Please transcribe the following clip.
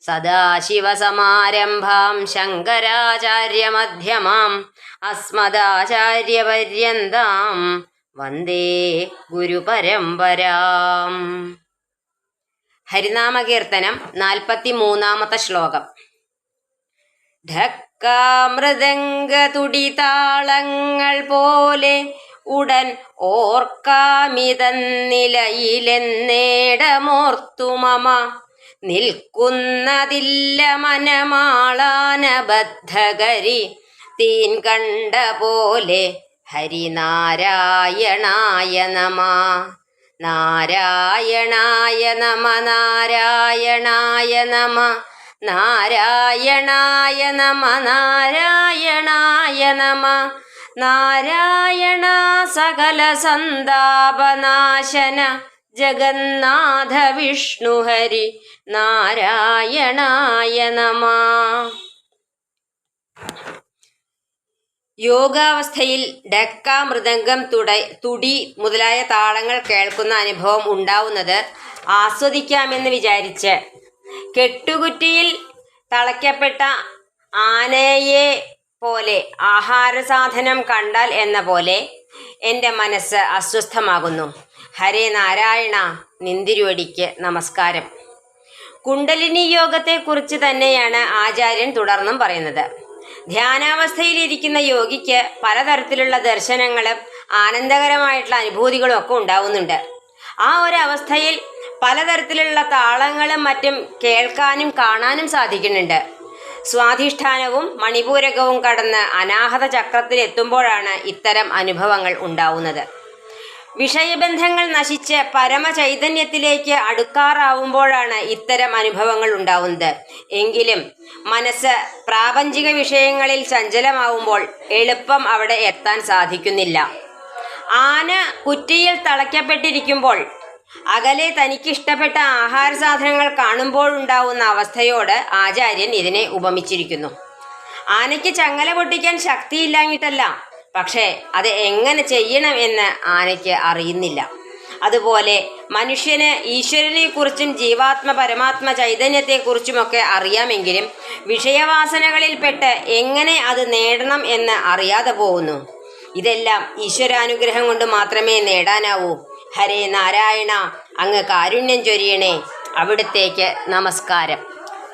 സദാശിവസമാരംഭാം ശങ്കരാചാര്യമധ്യമാം അസ്മദാചാര്യപര്യന്താം വന്ദേ ഗുരുപരമ്പരാം. ഹരിനാമകീർത്തനം നാൽപ്പത്തി മൂന്നാമത്തെ ശ്ലോകം. ധക്കാമൃദംഗതുടിതാളങ്ങൾ പോലെ ഉടൻ ഓർക്കാമിതന്നിലയിലെന്നേടമോർത്തു മമ നിൽക്കുന്നതില്ല മനമാളാനബദ്ധകരി. തീൻ കണ്ട പോലെ ഹരിനാരായണായ നമ നാരായണായ നമ നാരായണായ നമ നാരായണായ നമ നാരായണായ നമ നാരായണ സകല സന്താപനാശന ജഗന്നാഥ വിഷ്ണുഹരി നാരായണായ നമ. യോഗാവസ്ഥയിൽ ഡക്ക മൃദംഗം തുട തുടി മുതലായ താളങ്ങൾ കേൾക്കുന്ന അനുഭവം ഉണ്ടാവുന്നത് ആസ്വദിക്കാമെന്ന് വിചാരിച്ച് കെട്ടുകുറ്റിയിൽ തളയ്ക്കപ്പെട്ട ആനയെ പോലെ ആഹാരസാധനം കണ്ടാൽ എന്ന പോലെ എന്റെ മനസ്സ് അസ്വസ്ഥമാകുന്നു. ഹരേ നാരായണ നിന്തിരുവടിക്ക് നമസ്കാരം. കുണ്ടലിനി യോഗത്തെക്കുറിച്ച് തന്നെയാണ് ആചാര്യൻ തുടർന്നും പറയുന്നത്. ധ്യാനാവസ്ഥയിലിരിക്കുന്ന യോഗിക്ക് പലതരത്തിലുള്ള ദർശനങ്ങളും ആനന്ദകരമായിട്ടുള്ള അനുഭൂതികളും ഒക്കെ ഉണ്ടാവുന്നുണ്ട്. ആ ഒരു അവസ്ഥയിൽ പലതരത്തിലുള്ള താളങ്ങളും മറ്റും കേൾക്കാനും കാണാനും സാധിക്കുന്നുണ്ട്. സ്വാധിഷ്ഠാനവും മണിപൂരകവും കടന്ന് അനാഹത ചക്രത്തിൽ എത്തുമ്പോഴാണ് ഇത്തരം അനുഭവങ്ങൾ ഉണ്ടാവുന്നത്. വിഷയബന്ധങ്ങൾ നശിച്ച് പരമചൈതന്യത്തിലേക്ക് അടുക്കാറാവുമ്പോഴാണ് ഇത്തരം അനുഭവങ്ങൾ ഉണ്ടാവുന്നത്. എങ്കിലും മനസ്സ് പ്രാപഞ്ചിക വിഷയങ്ങളിൽ ചഞ്ചലമാവുമ്പോൾ എളുപ്പം അവിടെ എത്താൻ സാധിക്കുന്നില്ല. ആന കുറ്റിയിൽ തളയ്ക്കപ്പെട്ടിരിക്കുമ്പോൾ അകലെ തനിക്കിഷ്ടപ്പെട്ട ആഹാര സാധനങ്ങൾ കാണുമ്പോഴുണ്ടാവുന്ന അവസ്ഥയോട് ആചാര്യൻ ഇതിനെ ഉപമിച്ചിരിക്കുന്നു. ആനയ്ക്ക് ചങ്ങല പൊട്ടിക്കാൻ ശക്തിയില്ലാഞ്ഞിട്ടല്ല പക്ഷേ അത് എങ്ങനെ ചെയ്യണം എന്ന് ആനയ്ക്ക് അറിയുന്നില്ല. അതുപോലെ മനുഷ്യന് ഈശ്വരനെക്കുറിച്ചും ജീവാത്മ പരമാത്മ ചൈതന്യത്തെക്കുറിച്ചുമൊക്കെ അറിയാമെങ്കിലും വിഷയവാസനകളിൽപ്പെട്ട് എങ്ങനെ അത് നേടണം എന്ന് അറിയാതെ പോകുന്നു. ഇതെല്ലാം ഈശ്വരാനുഗ്രഹം കൊണ്ട് മാത്രമേ നേടാനാവൂ. ഹരേ നാരായണ അങ്ങ് കാരുണ്യം ചൊരിയണേ. അവിടത്തേക്ക് നമസ്കാരം.